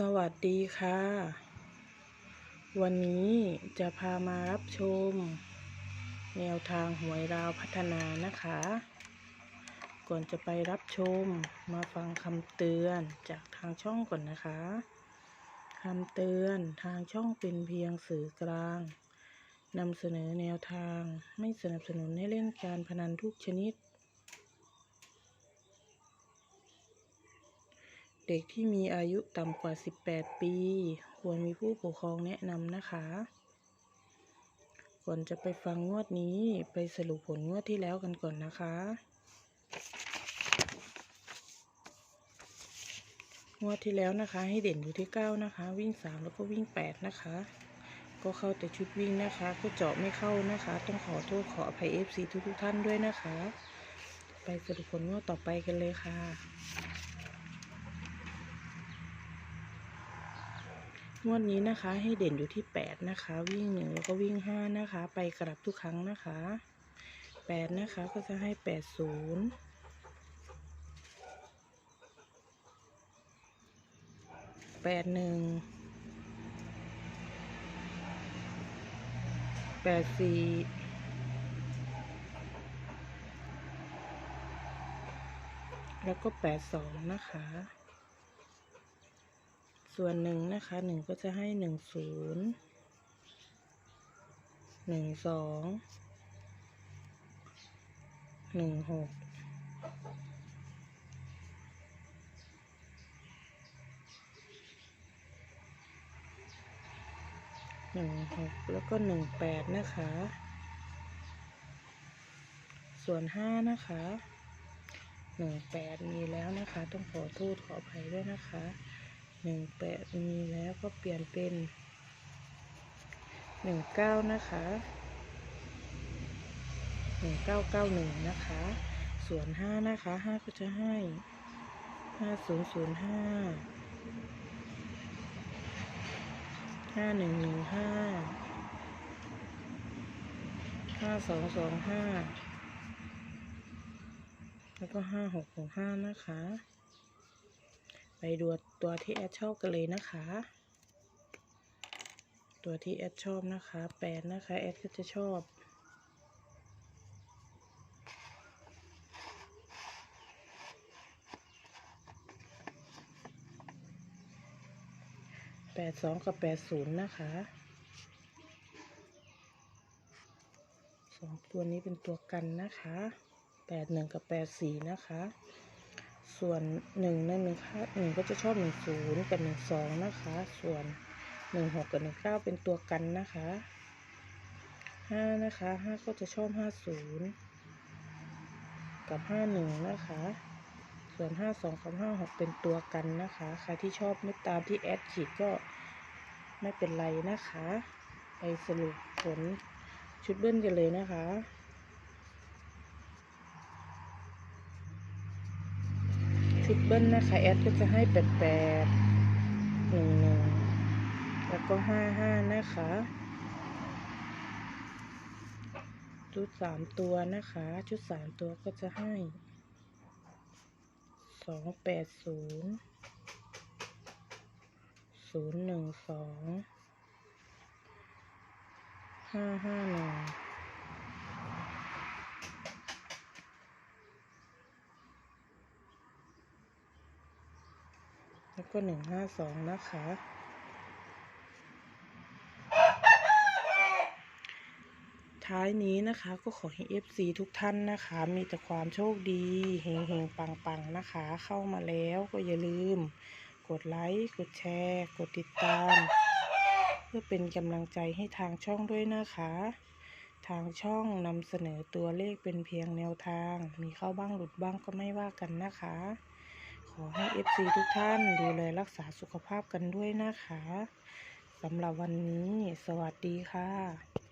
สวัสดีค่ะ วันนี้จะพามารับชม แนวทางหวยราวพัฒนานะคะ ก่อนจะไปรับชมมาฟังคำเตือนจากทางช่องก่อนนะคะคำเตือนทางช่องเป็นเพียงสื่อกลางนำเสนอแนวทางไม่สนับสนุนให้เล่นการพนันทุกชนิด เด็กที่มีอายุต่ำกว่า 18 ปี ควรมีผู้ปกครองแนะนำนะคะ ก่อนจะไปฟังงวดนี้ไปสรุปผลงวดที่แล้วกันก่อนนะคะ งวดที่แล้วนะคะ ให้เด่นอยู่ที่ 9 นะคะ วิ่ง 3 แล้วก็วิ่ง 8 นะคะ ก็เข้าแต่ชุดวิ่งนะคะ ก็เจาะไม่เข้านะคะ ต้องขอโทษขออภัย FC ทุกๆท่านด้วยนะคะ ไปสรุปผลงวดต่อไปกันเลยค่ะ งวดนี้นะคะ ให้เด่นอยู่ที่ 8 นะคะ วิ่งหนึ่งแล้วก็วิ่ง 5 นะคะ ไปกลับทุกครั้งนะคะ 8 นะคะก็จะให้ 8 0 8 1 8 4แปดสี่แล้วก็8 2นะคะ ส่วนหนึ่งนะคะหนึ่งก็จะให้หนึ่งศูนย์หนึ่งสองหนึ่งหกหนึ่งหกแล้วก็หนึ่งแปดนะคะ ส่วนห้านะคะหนึ่งแปดมีแล้วนะคะ ต้องขอโทษขออภัยด้วยนะคะ หนึ่งแปดมีแล้วก็เปลี่ยนเป็นหนึ่งเก้านะคะหนึ่งเก้าเก้าหนึ่งนะคะ ส่วนห้านะคะห้าก็จะให้ห้าศูนย์ศูนย์ห้าห้าหนึ่งหนึ่งห้าห้าสองสองห้าแล้วก็ห้าหกหกห้านะคะ ดูตัวที่แอดชอบกันเลยนะคะ ตัวที่แอดชอบนะคะแปดนะคะแอดก็จะชอบแปดสองกับแปดศูนย์นะคะสองตัวนี้เป็นตัวกันนะคะแปดหนึ่งกับแปดสี่นะคะ ส่วนหนึ่งนั่นหนึ่งค่ะหนึ่งก็จะชอบหนึ่งศูนย์กับหนึ่งสองนะคะ ส่วนหนึ่งหกกับหนึ่งเก้าเป็นตัวกันนะคะห้านะคะห้าก็จะชอบห้าศูนย์กับห้าหนึ่งนะคะ ส่วนห้าสองกับห้าหกเป็นตัวกันนะคะ ใครที่ชอบไม่ตามที่แอดขีดก็ไม่เป็นไรนะคะ ไปสรุปผลชุดเบิ้ลกันเลยนะคะ ชุดเบิ้ลนะคะแอดก็จะให้แปดแปดหนึ่งหนึ่งแล้วก็ห้าห้านะคะชุดสามตัวนะคะ ชุดสามตัวก็จะให้สองแปดศูนย์ศูนย์หนึ่งสองห้าห้าหนึ่ง แล้วก็หนึ่งห้าสองนะคะ ท้ายนี้นะคะก็ขอให้ FC ทุกท่านนะคะ มีแต่ความโชคดีเฮงเฮงปังปังๆ นะคะ เข้ามาแล้วก็อย่าลืม กดไลค์ กดแชร์ กดติดตาม เพื่อเป็นกำลังใจให้ทางช่องด้วยนะคะทางช่องนำเสนอตัวเลขเป็นเพียงแนวทาง มีเข้าบ้างหลุดบ้างก็ไม่ว่ากันนะคะ ขอให้ FC ทุกท่านดูแลรักษาสุขภาพกันด้วยนะคะสำหรับวันนี้ สวัสดีค่ะ